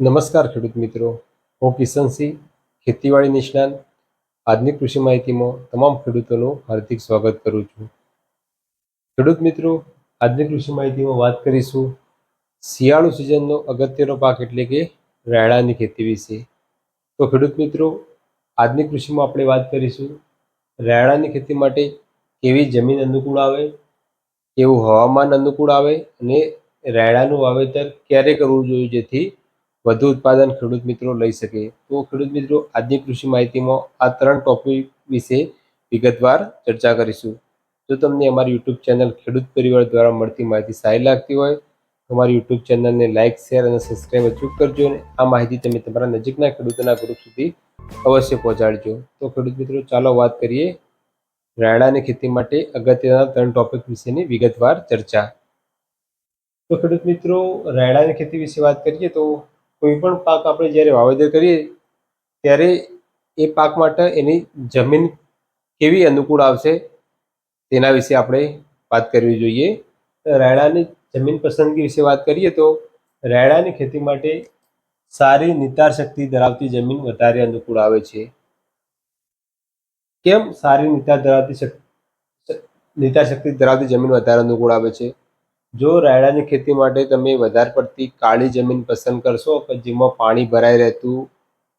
નમસ્કાર ખેડૂત મિત્રો. હું કિશનસિંહ ખેતીવાડી નિષ્ણાંત. આજની કૃષિ માહિતીમાં તમામ ખેડૂતોનું હાર્દિક સ્વાગત કરું છું. ખેડૂત મિત્રો, આજની કૃષિ માહિતીમાં વાત કરીશું શિયાળુ સિઝનનો અગત્યનો પાક એટલે કે રાયડાની ખેતી વિશે. તો ખેડૂત મિત્રો, આજની કૃષિમાં આપણે વાત કરીશું રાયડાની ખેતી માટે કેવી જમીન અનુકૂળ આવે, કેવું હવામાન અનુકૂળ આવે અને રાયડાનું વાવેતર ક્યારે કરવું જોઈએ જેથી વધુ ઉત્પાદન ખેડૂત મિત્રો લઈ શકે. તો ખેડૂત મિત્રો, આજની કૃષિ માહિતીમાં આ ત્રણ ટોપિક વિશે વિગતવાર ચર્ચા કરીશું. જો તમને અમારી યુટ્યુબ ચેનલ ખેડૂત પરિવાર દ્વારા મળતી માહિતી સારી લાગતી હોય, તો અમારી યુટ્યુબ ચેનલને લાઇક શેર અને સબસ્ક્રાઈબ અચૂક કરજો અને આ માહિતી તમે તમારા નજીકના ખેડૂતોના ગ્રુપ સુધી અવશ્ય પહોંચાડજો. તો ખેડૂત મિત્રો, ચાલો વાત કરીએ રાયડાની ખેતી માટે અગત્યના ત્રણ ટોપિક વિશેની વિગતવાર ચર્ચા. તો ખેડૂત મિત્રો રાયડાની ખેતી વિશે વાત કરીએ તો કોઈ પણ પાક આપણે જ્યારે વાવેતર કરીએ, ત્યારે એ પાક માટે એની જમીન કેવી અનુકૂળ આવશે, તેના વિશે આપણે વાત કરવી જોઈએ. રાયડાની જમીન પસંદગી વિશે વાત કરીએ તો, રાયડાની ખેતી માટે સારી નિતાર શક્તિ ધરાવતી જમીન વધારે અનુકૂળ આવે છે. કેમ સારી નિતાર ધરાવતી શક્તિ નિતાર શક્તિ ધરાવતી જમીન વધારે અનુકૂળ આવે છે? જો રાયડાની ખેતી માટે તમે વધારે પડતી કાળી જમીન પસંદ કરશો, કે જેમાં પાણી ભરાઈ રહેતું,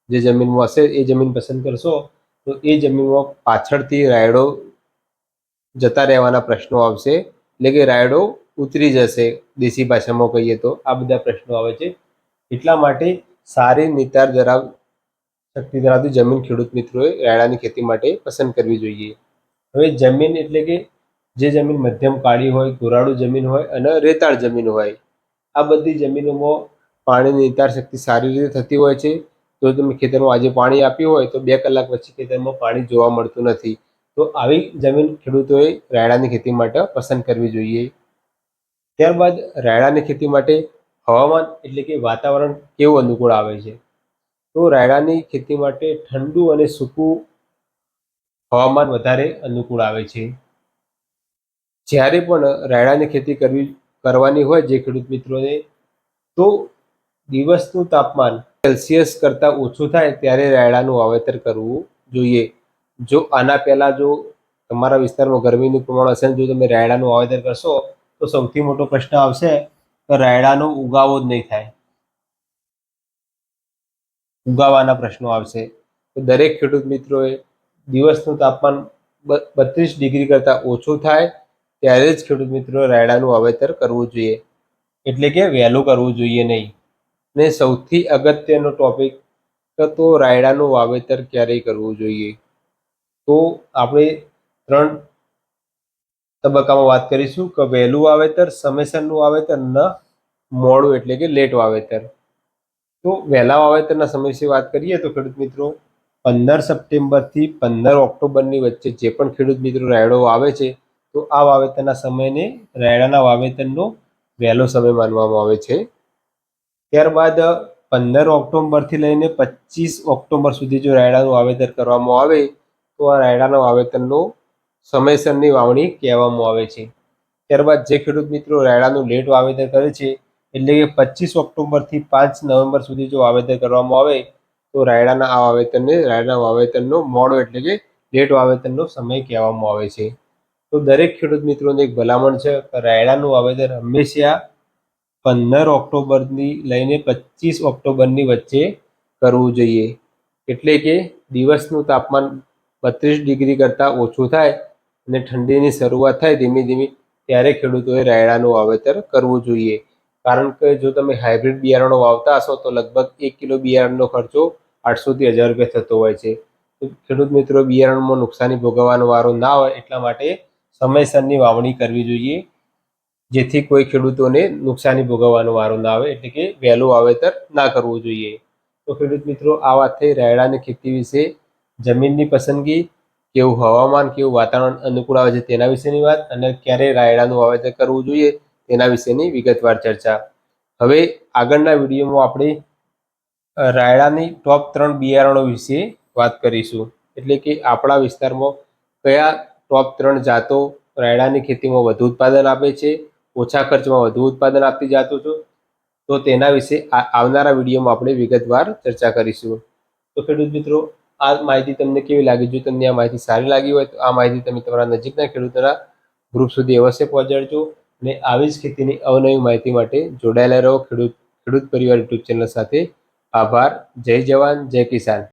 જે જમીનમાં હશે એ જમીન પસંદ કરશો, તો એ જમીનમાં પાછળથી રાયડો જતા રહેવાના પ્રશ્નો આવશે. એટલે કે રાયડો ઉતરી જશે, દેશી ભાષામાં કહીએ તો. આ બધા પ્રશ્નો આવે છે. એટલા માટે સારી નિતાર ધરાવ, શક્તિ ધરાવતી જમીન ખેડૂત મિત્રોએ રાયડાની ખેતી માટે પસંદ કરવી જોઈએ. હવે જમીન એટલે કે જે જમીન મધ્યમ કાળી હોય ગોરાળુ જમીન હોય અને રેતાળ જમીન હોય. આ બધી જમીનોમાં પાણીની નિતાર શક્તિ સારી રીતે થતી હોય છે. જો તમે ખેતરમાં આજે પાણી આપ્યું હોય, તો બે કલાક પછી ખેતરમાં પાણી જોવા મળતું નથી. તો આવી જમીન ખેડૂતોએ રાયડાની ખેતી માટે પસંદ કરવી જોઈએ. ત્યારબાદ રાયડાની ખેતી માટે હવામાન એટલે કે વાતાવરણ કેવું અનુકૂળ આવે છે? તો રાયડાની ખેતી માટે ઠંડુ અને સૂકું હવામાન વધારે અનુકૂળ આવે છે. જ્યારે પણ રાયડાની ખેતી કરવી, કરવાની હોય જે ખેડૂત મિત્રોને, તો દિવસનું તાપમાન સેલ્સિયસ કરતાં ઓછું થાય ત્યારે રાયડાનું વાવેતર કરવું જોઈએ. જો આના પહેલાં જો તમારા વિસ્તારમાં ગરમીનું પ્રમાણ હશે જો તમે રાયડાનું વાવેતર કરશો, તો સૌથી મોટો પ્રશ્ન આવશે કે રાયડાનો ઉગાવો જ નહીં થાય. ઉગાવાના પ્રશ્નો આવશે. તો દરેક ખેડૂત મિત્રોએ દિવસનું તાપમાન બત્રીસ ડિગ્રી કરતાં ઓછું થાય ત્યારે જ ખેડૂત મિત્રો રાયડાનું વાવેતર કરવું જોઈએ. એટલે કે વહેલું કરવું જોઈએ નહીં. ને સૌથી અગત્યનો ટોપિક તો રાયડાનું વાવેતર ક્યારે કરવું જોઈએ. તો આપણે ત્રણ તબક્કામાં વાત કરીશું કે વહેલું વાવેતર, સમયસરનું વાવેતર ન મોડું એટલે કે લેટ વાવેતર. તો વહેલા વાવેતરના સમય વિશે વાત કરીએ તો ખેડૂત મિત્રો પંદર સપ્ટેમ્બરથી પંદર ઓક્ટોબરની વચ્ચે જે પણ ખેડૂત મિત્રો રાયડો આવે છે તો આ વાવેતરના સમયને રાયડાના વાવેતરનો વહેલો સમય માનવામાં આવે છે. ત્યારબાદ પંદર ઓક્ટોબરથી લઈને પચીસ ઓક્ટોબર સુધી જો રાયડાનું વાવેતર કરવામાં આવે, તો આ રાયડાના વાવેતરનો સમયસરની વાવણી કહેવામાં આવે છે. ત્યારબાદ જે ખેડૂત મિત્રો રાયડાનું લેટ વાવેતર કરે છે, એટલે કે પચીસ ઓક્ટોબરથી પાંચ નવેમ્બર સુધી જો વાવેતર કરવામાં આવે, તો રાયડાના આ વાવેતરને રાયડાના વાવેતરનો મોડો એટલે કે લેટ વાવેતરનો સમય કહેવામાં આવે છે. તો દરેક ખેડૂત મિત્રોને એક ભલામણ છે રાયડાનું વાવેતર હંમેશા પંદર ઓક્ટોબરની લઈને પચીસ ઓક્ટોબરની વચ્ચે કરવું જોઈએ. એટલે કે દિવસનું તાપમાન બત્રીસ ડિગ્રી કરતાં ઓછું થાય અને ઠંડીની શરૂઆત થાય ધીમે ધીમે ત્યારે ખેડૂતોએ રાયડાનું વાવેતર કરવું જોઈએ. કારણ કે જો તમે હાઇબ્રિડ બિયારણો વાવતા હશો તો લગભગ એક કિલો બિયારણનો ખર્ચો આઠસોથી હજાર રૂપિયા થતો હોય છે. ખેડૂત મિત્રો, બિયારણમાં નુકસાની ભોગવવાનો વારો ના હોય એટલા માટે સમયસરની વાવણી કરવી જોઈએ, જેથી કોઈ ખેડૂતોને નુકસાની ભોગવવાનો વારો ના આવે, એટલે કે વહેલું વાવેતર ના કરવું જોઈએ. તો ખેડૂત મિત્રો, આ વાત થઈ રાયડાની ખેતી વિશે. જમીનની પસંદગી, કેવું હવામાન, કેવું વાતાવરણ અનુકૂળ આવે છે તેના વિશેની વાત, અને ક્યારે રાયડાનું વાવેતર કરવું જોઈએ તેના વિશેની વિગતવાર ચર્ચા. હવે આગળના વિડીયોમાં આપણે રાયડાની ટોપ ત્રણ બિયારણો વિશે વાત કરીશું. એટલે કે આપણા વિસ્તારમાં કયા ટોપ ત્રણ જાતો રાયડાની ખેતીમાં વધુ ઉત્પાદન આપે છે, ઓછા ખર્ચમાં વધુ ઉત્પાદન આપતી જાતો છો. તો તેના વિશે આવનારા વિડીયોમાં આપણે વિગતવાર ચર્ચા કરીશું. તો ખેડૂત મિત્રો, આ માહિતી તમને કેવી લાગી? જો તમને આ માહિતી સારી લાગી હોય તો આ માહિતી તમે તમારા નજીકના ખેડૂતોના ગ્રુપ સુધી અવશ્ય પહોંચાડજો અને આવી જ ખેતીની અવનવી માહિતી માટે જોડાયેલા રહો ખેડૂત ખેડૂત પરિવાર યુટ્યુબ ચેનલ સાથે. આભાર. જય જવાન, જય કિસાન.